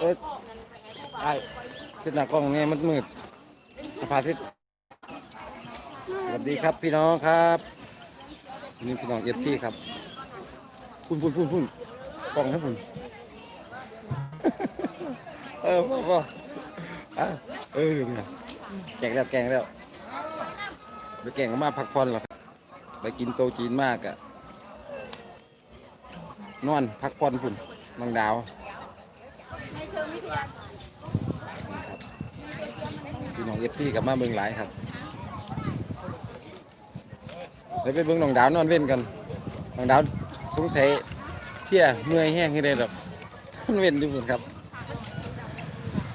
เอ้ยไอ้เป็นหน้ากล้องเนี่ยมันมืดสภาทิตสวัสดีครับพี่น้องครับนี่พี่น้องเอฟซีครับพุ่นพุ่นพุ่นพุ่นกล้องนะพุ่นเออพ่อพ่ออะเออเนี่ยแกงแล้วแกงแล้วไปแกงก็มาพักผ่อนแล้วครับไปกินโตจีนมากอะนอนพักผ่อนพุ่น บางดาวพี่น้องเอฟซีกลับมาเบิ่งหลายครับเดี๋ยวไปเบิ่งน้องดาวนอนเว้นกันน้องดาวสงสัยเที่ยเมื่อยแห้งที่ได้ดอกนอนเว้นอยู่พุ่นครับ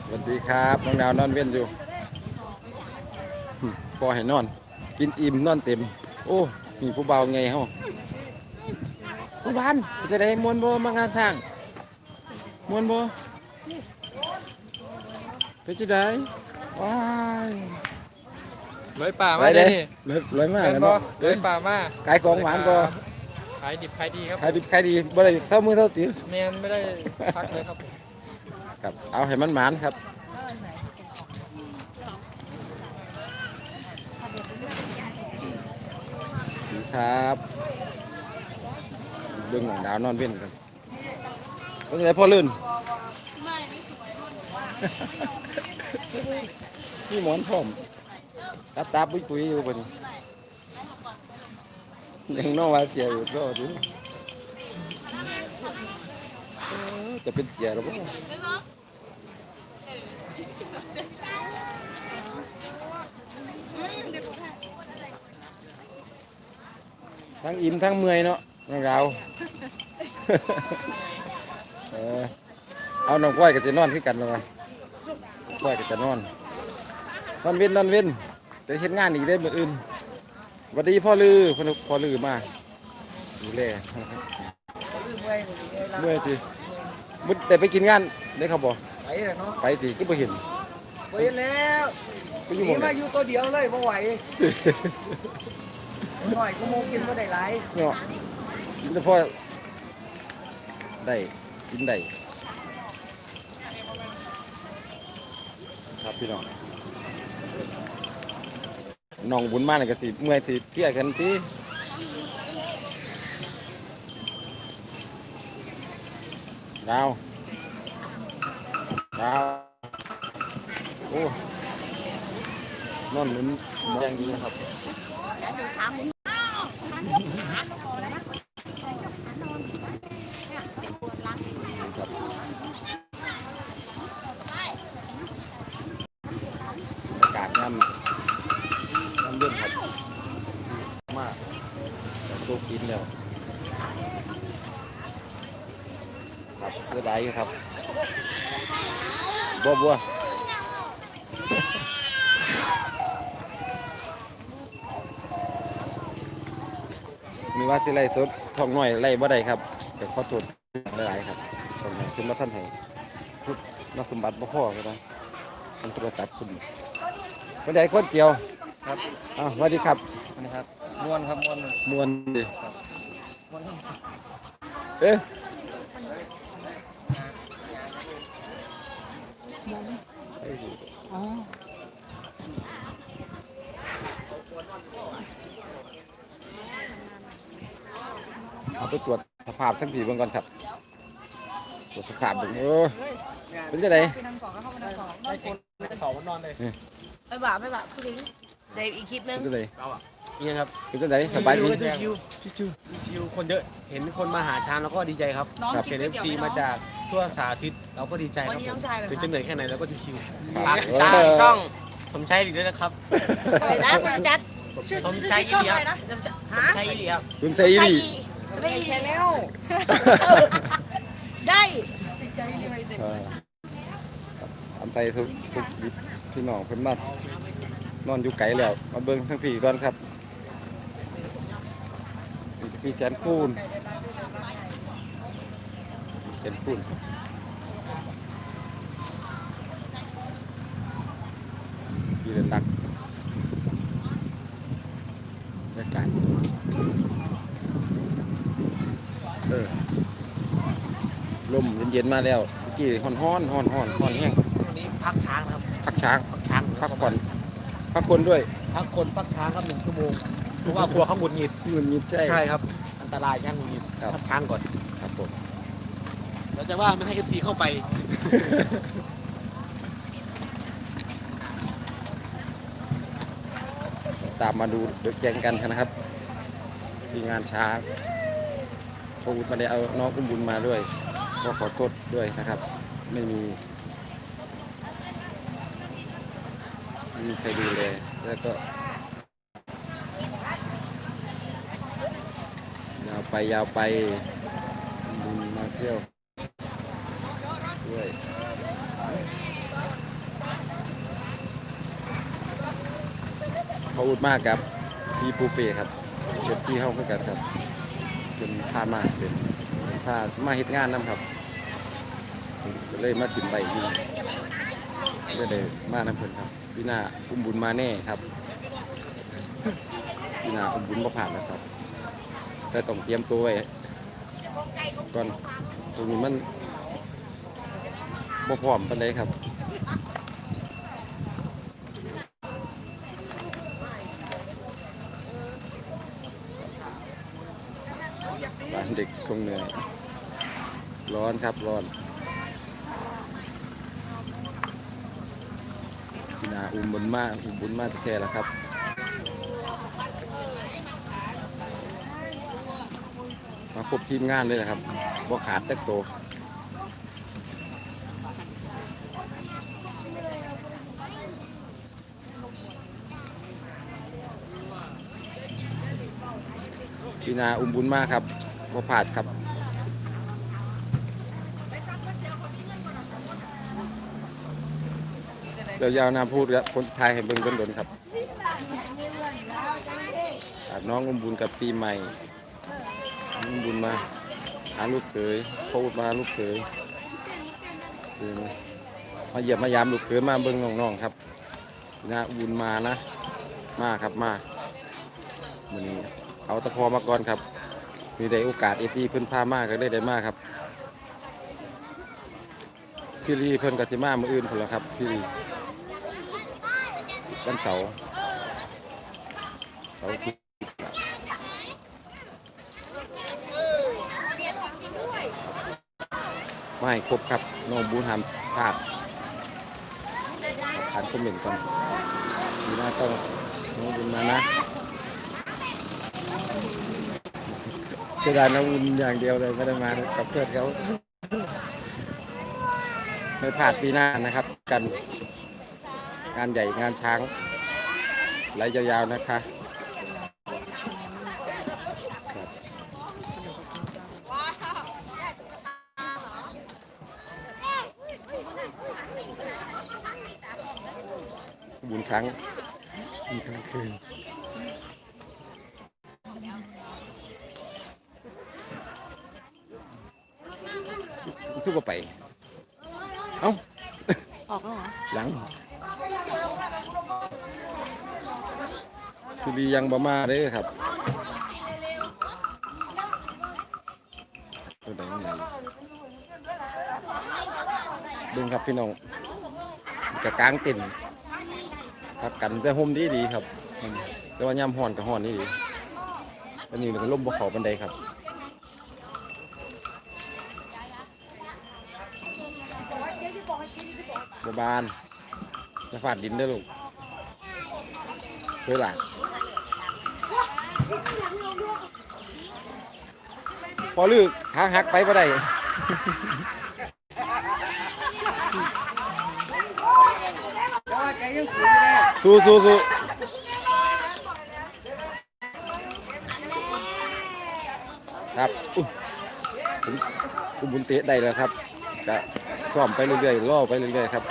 สวัสดีครับน้องดาวนอนเว้นอยู่พอให้นอน กินอิ่มนอนเต็ม โอ้มีผู้เบาไงเฮาผู้บ้านจะได้มวนบ่มางานทาง มวนบ่เป็นจะได้ว้ายร้อยป่าไปมาเด้เด้นี่เลยเลยมากเป็นเลยบ่เนาะร้อยป่ามาขายของหวานก็ขายดิบขายดีครับขายดิบขายดีบ่ได้เท่ามือเท่าตีนแมนไม่ได้พักเลยครับผมครับเอาให้มันหมานครับดีครับเบิ่งหนังดาวนอนเว้นกัน เป็นไงพ่อลื่นพี่หมอนพร้อมตับตับปุยปุยอยู่บนยังน้องว่าเสียอยู่ก็ดูเออจะเป็นเสียหรือเปล่าทั้งอิ่มทั้งเมื่อยเนาะน้องเรา เออเอาน้องก้อยก็จะนอนขึ้นกันเลยก้อยก็จะนอนนอนเว้นนอนเว้นจะเห็นงานอีกได้เมื่ออื่นสวัสดีพ่อลือพ่อลือพ่อลือมาดูแลเมื่อยจีมุดแต่ไปกินงานได้เขาบอกไปเลยเนาะไปสิก็ไปเห็นไปแล้วไปอยู่หหมนีดมาอยู่ตัวเดียวเลยไม่ไหวหน่อยกูโมกินมาได้หลายเนาะกินแต่พ่อได้ กินได้ครับพี่น้องน้องบุญมาเนี่ยก็สิเมื่อยสิเพลียกันสิดาวดาวโอ้นอนหนุนแรงดีนะครับ อากาศน้ำน้ำเย็นครับมากแต่ตัวกินแล้วครับเพื่อใดครับ บัวบัวมีว่าสิไล่สดทองหน่อยไล่บ่ได้ครับแต่ขอตรวจหลายๆครับทองหน่อยคุณมาท่านให้พุทธนักสมบัติบ่พ่อก็ได้ทำโทรศัพท์คุณคนใดคนเกี่ยวครับอ้าวสวัสดีครับนะครับม้วนครับม้วนมวนดิเอ๊ะ เอาไปตรวจสภาพทั้งผีเบิ่งก่อนครับตรวจสภาพเบิ่งเออเป็นจังไดสองวันนอนเลยไม่บ่าไม่บ่าพูดดิงเดี๋ยวอีกคลิปนึงเป็นจังไดนี่ครับเป็นจังไดสบายดีชิวชิวชิวคนเยอะ เห็นคนมาหาช้างแล้วก็ดีใจครับเห็นเอฟซีมาจาก ทั่วสาธิตเราก็ดีใจครับวันนี้ผน้มองชายเหรอถึงคะจะเหนื่อยแค่ไหนเราก็ชิวฝากตามช่องสมชัยอีกด้วยนะครับอะไรนะคุณจัดชื่อสมชัยชื่อช่องอีเดียอะไรนะสมชายฮะใช่อีครับคุณไซรีสมัยแชนแนลได้เอออันไปทุกทุกพี่น้องเพิ่นมานอนอยู่ไกลแล้ว มาเบิ่งทั้งสี่ก่อนครับนี่พี่แสนคูณ แสนคูณพี่เดินนักบรรยากาศเออลมเย็นๆมาแล้วเมื่อกี้ฮ้อนฮ้อนฮ้อนฮ้อนฮ้อนแห้งวันนี้พักช้างนะครับ พักช้าง พักช้างพักผ่อน พักคนด้วย พักคนพักช้างครับหนึ่งชั่วโมง เพราะว่ากลัวเขาหงุดหงิดเงินยิดใช่ใช่ครับ อันตรายช้างหงุดหงิดครับพักช้างก่อนครับผม แล้วจะว่าไม่ให้เอฟซีเข้าไป ตามมาดูเดือดแจงกันนะครับ ที่งานช้างพระวุฒิมาได้เอาน้องอุ้มบุญมาด้วยก็ขอโทษด้วยนะครับ ไม่มีไม่มีใครดูแลยแล้วก็ยาวไปยาวไปบุญมาเที่ยว ด้วยพระวุฒิมากครับพี่ปูเป้ครับเก็บที่เข้าเพื่อกันครับเป็นพามาเป็นพามาเฮ็ดงานนํครับเลยมาถิ่นใบที่ก็เลยมาน้ำเพิ่นครับพี่หน้าอุ้มบุญมาแน่ครับพี่หน้าอุ้มบุญมาผ่านนะครับแต่ต้องเตรียมตัวไว้ก่อนตรงนี้มัน บ่พร้อมปานใดครับบ้านเด็กคงเหนื่อยร้อนครับร้อนพี่นาอุ้มบุญมากอุ้มบุญมากแท้แล้วครับมาพบทีมงานเลยนะครับบ่ขาดแตกโต พี่นาอุ้มบุญมากครับบ่ผาดครับเดี๋ยวยาวนาพูดครับคนสุดท้ายให้เบิ่งดนครับน้องอุ้มบุญกับปีใหม่อุ้มบุญมาหาลูกเขยพูดมาลูกเขยมาเหยียบมายามลูกเขยมาเบิ่งน้องๆครับนะอุ้มบุญมานะ มาครับมาวันนี้ เอาตะพอมาก่อนครับ มีได้โอกาสเอตีเพิ่นพามากก็ได้ได้มากครับ พี่ลีเพิ่นกับสิมามืออื่นพนละครับ พี่ลีวันเสาร์เสาร์อาที่ไม่ครบครับน้องบูนทำพลาดผ่านคอมเมนต์ก่อนดีหน้าต้องน้องบุญมานะ เสียดายน้องบุญอย่างเดียวเลยไม่ได้มากับเพื่อนเขาไม่พลาดปีหน้านะครับ กันงานใหญ่งานช้างไหลยาวๆนะคะบบุญครั้งบุญครั้งคืน คือว่าไป เอ้า ออกแล้วเหรอยังสุรียังบ่มาเด้อครับตัวใดมันไหนเบิ่งครับพี่น้องกะกลางเต็นท์ครับกันแต่ห่มดีดีๆครับอืมแต่ว่ายามฮ้อนกับฮ้อนนี่ดีอันนี้มันก็ล่มบ่เข้าบันไดครับ บบบานจะฝาดดินได้ลูกเพื่อหล่ะพอลืกหางหักไปบ่ได้สู้สู้สู้ครับอุ๊ยผมผมบุญเตะได้แล้วครับจะซ่อมไปเรื่อยๆล่อไปเรื่อยๆครับ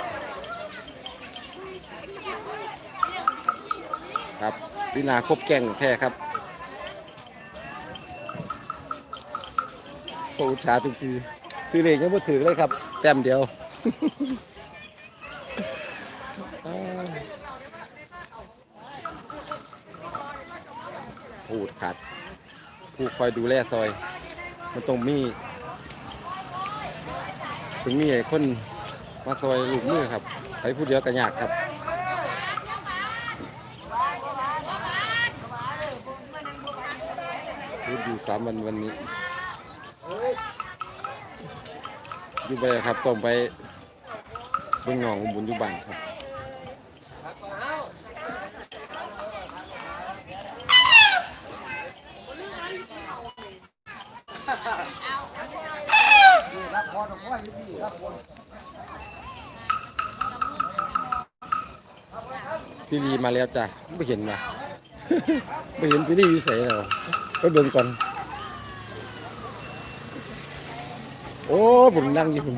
ครับวินาครบแก่งแท้ครับโอ้ชาทุกทีซื้อเลขยังไม่ถือเลยครับ แต้มเดียวพูดขาดผู้คอยดูแลซอย มันต้องมีถึงมีไอ้คนมาซอยลูกมือครับไปผู้เดียวก็ยากครับพูดอยู่ สามวันวันนี้อยู่ไปครับต้องไปเบิ่งหนองบุญอยู่บ้านครับพี่ลีมาแล้วจ้ะไม่เห็นนะไม่เห็นพี่ลีอยู่ใส่แล้วไปเบิ่งก่อน โอ้บุญนั่งอยู่บุญ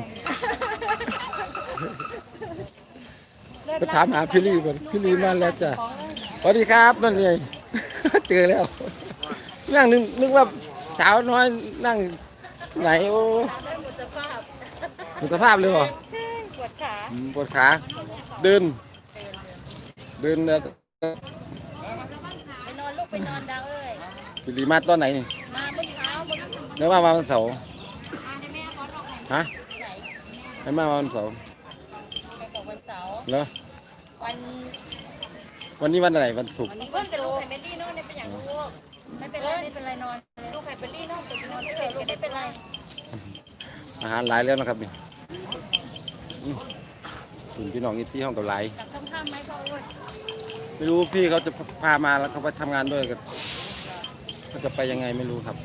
ไปถามหาพี่ลีก่อนพี่ลีมาแล้วจ้ะสวัสดีครับนั่นไงเจอแล้ว นั่งนึกนึกว่าสาวน้อยนั่งไหนโอ้หมดสภาพเลยเหรอปวดขาอืมปวดขาเดิน เดินแล้วไปนอนลูกไปนอนดาวเอ้ยสิริมาตอนไหนนี่มาเมื่อเช้าเมื่อคืนแล้วมาวันเสาร์ ฮะให้มาวันเสาร์บอกวันเสาร์แล้ววันวันนี้วันอะไรวันศุกร์นี้เพื่อนแต่ลูกไข่เบลลี่นอนเนี่ยเป็นอย่างลูกไม่เป็นไรไม่เป็นไรนอนลูกไข่เบลลี่นอนแต่นอนไม่เสร็จก็ไม่เป็นไรอาหารหลายแล้วนะครับนี่อืมถึงพี่น้องนี่ที่ห้องกับหลายกลับค่ำๆไหมพ่ออ้วนไม่รู้พี่เขาจะพามาแล้วเขาไปทำงานด้วยกันเขาจะไปยังไงไม่รู้ครับ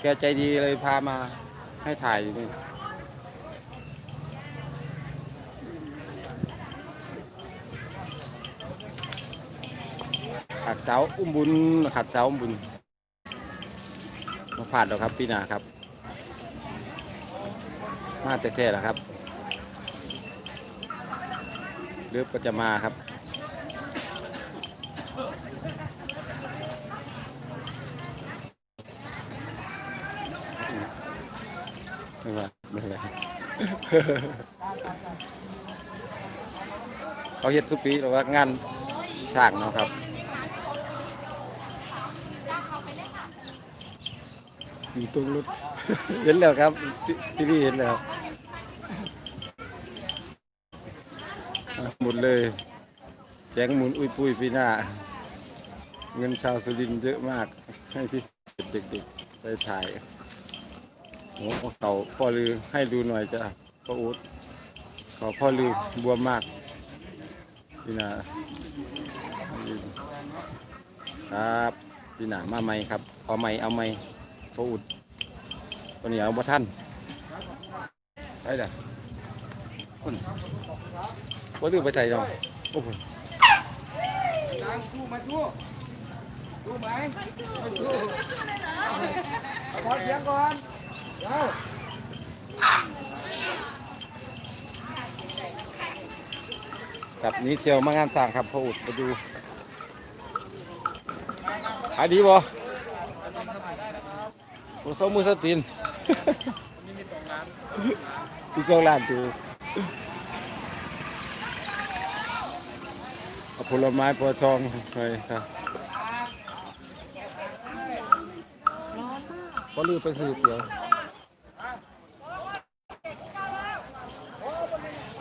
แกใจดีเลยพามา ให้ถ่ายนี่ขัดเสาอุ้มบุญขัดเสาอุ้มบุญมาผ่านแล้วครับพี่นาครับ มาแท้ๆแล้วครับเลือบก็จะมาครับ ไม่ว่าไม่เป็นไรเขาเฮ็ดสุปีหรือว่างานฉากเนาะครับ อยู่ตรงรถเห็นแล้วครับ พี่พี่พี่เห็นแล้วอะหมดเลยแสงหมุนอุ้ยปุ้ยพี่หน้า เงินชาวสุรินทร์เยอะมาก ให้พี่เด็กๆไปถ่าย โอ้เขาพ่อลือให้ดูหน่อยจ้ะพ่ออูดเขอพ่อลือบวมมากพี่นาครับพี่นามาไหมครับเอาไหมเอาไหมพ่ออูดตัวนี้เอาบ่ท่านใช่เด้อคนพ่อลือไปใจเนาะโอ้โหกั บนี้เที่ยวมางานสร้างครับพออูดไปดูขายดีบ่โอ้โซมือสตีนพี่สองล้านตัวเอาผลไม้พอทองไปครับก็ลือไปคือเดียว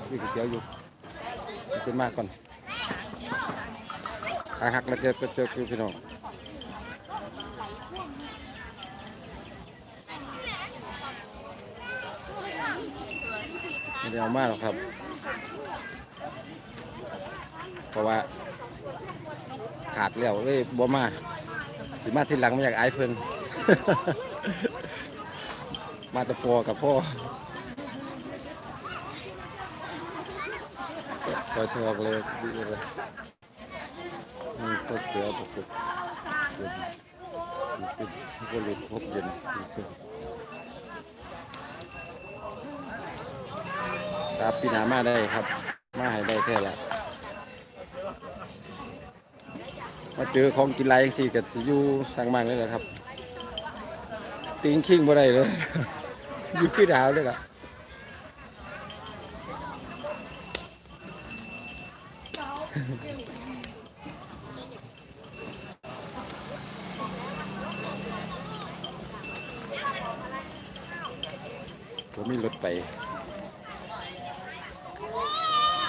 นี่คือเดียวอยู่เป็นมากก่อนขาหักแล้วเจอเจอคือพี่น้องไม่ได้เอามากหรอกครับ เพราะว่าขาดแล้วเลยบ่มาสิมาทีหลังไม่อยากอายเพิ่น มาตะพอกับพ่อ คอยเธอเลยดีเลยนี่ก็เสือปกติเย็นก็เลยพบเย็นครับปีหนามาได้ครับ มาให้ได้แค่ละมาเจอของกินไรสี่กับสิยูทางบ้านเลยแหละครับ ติงคิงบ่ได้เลยอยู่คือดาวเลยล่ะ ผมมีรถไป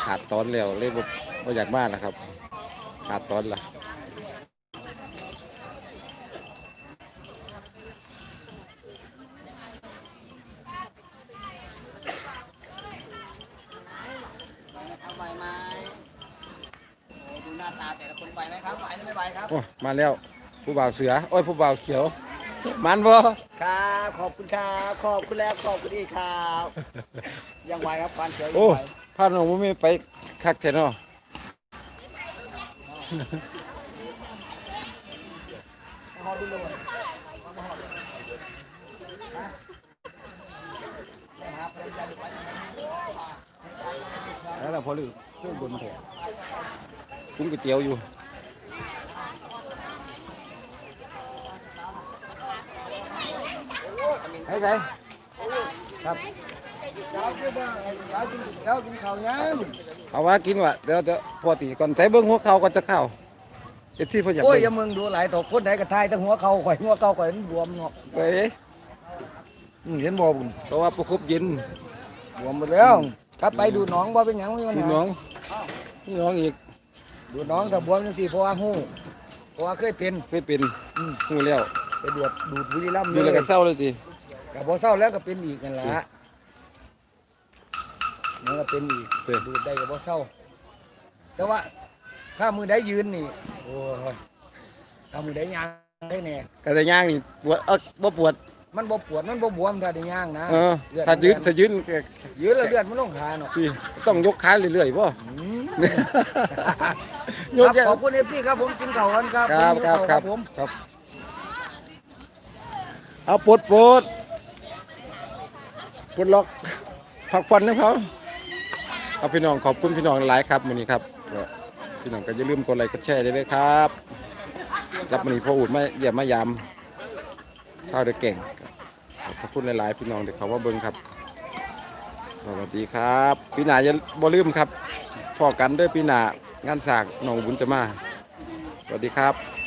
ขาดตอนแล้วเลยบ่บ่อยากมานะครับ ขาดตอนละ ไหวไหมดูหน้าตาแต่ละคนไหวไหมครับไหวหรือไม่ไหวครับ โอ้มาแล้วผู้บ่าวเสือโอ้ยผู้บ่าวเขียว มันบ่ครับขอบคุณครับขอบคุณแล้วขอบคุณอีกครับยังไหวครับปานเขียวยังโอ้ไหวพาน้องบ่มีไปคักแท้เนาะขอดูเลยแล้วเราพอลือเครื่องบนแถ วกุ้งก๋วยเตี๋ยวอยู่ให้ไปครับเช้ากินเช้ากินเช้ากินข้าวยังเอาว่ากินว่ะเดี๋ยวเดี๋ยวพอตีก่อนใส่เบิ้งหัวเข่าก่อนจะเข้าเอ็ดที่พ่ออยากโอ้ยเบิ่งอย่ามึงดูหลายต่อคนไหนกระทายตั้งหัวเข่าข่อยหัวเข่าข่อยมันบวมเนาะเอ้ยอืมเห็นบ่บุญเพราะว่าประคบเย็นบวมหมดแล้วกลับไปดูหน้องบ่เป็นหยังไม่มีปัญพี่หาน้องพี่น้องอีก ดูหน้องถ้าบวมจังซี่เพราะว่าฮู้เพราะว่าเคยเป็น เคยเป็นหูแล้วไปดวดดูดบุรีรัมย์ดูแล้วก็เศร้าเลยทีกับพอเศร้าแล้วก็เป็นอีกนั่นแหละมันก็เป็นอีกเออดูดได้กับพอเศร้า แต่ว่า ถ้ามือได้ยืนนี่โอ้ยถ้ามือได้ย่างได้เนี่ยกระย่างนี่ปวดเออบ่ปวด มันบ่ปวดมันบ่บวมถ้าได้ย่างนะเออเลือดถ้ายืนมันถ้ายืนก็ยืนแล้วเลือดมันลงขาเนาะพี่ต้องยกขาเรื่อยๆป่ะอืมยกครับขอบคุณเอฟซีครับผมกินข้าวกันครับครับผมครับหิวคข้าวรับผมครับเอาปลดปลดปลดล็อกพักฟันนะเขาเอาพี่น้องขอบคุณพี่น้องหลายครับวันนี้ครับก็พี่น้องก็อย่าลืมกดไลค์กดแชร์ด้วยนะครับรับวันนี้พ่ออูดมาเยี่ยมมายามชาวเด็กเก่งครับ ขอบคุณหลายๆพี่น้องเด็กเขาว่าเบิ้งครับ สวัสดีครับปีหนาอย่าบ่ลืมครับพอกันด้วยปีหนางานสากหนองบุญจะมา สวัสดีครับ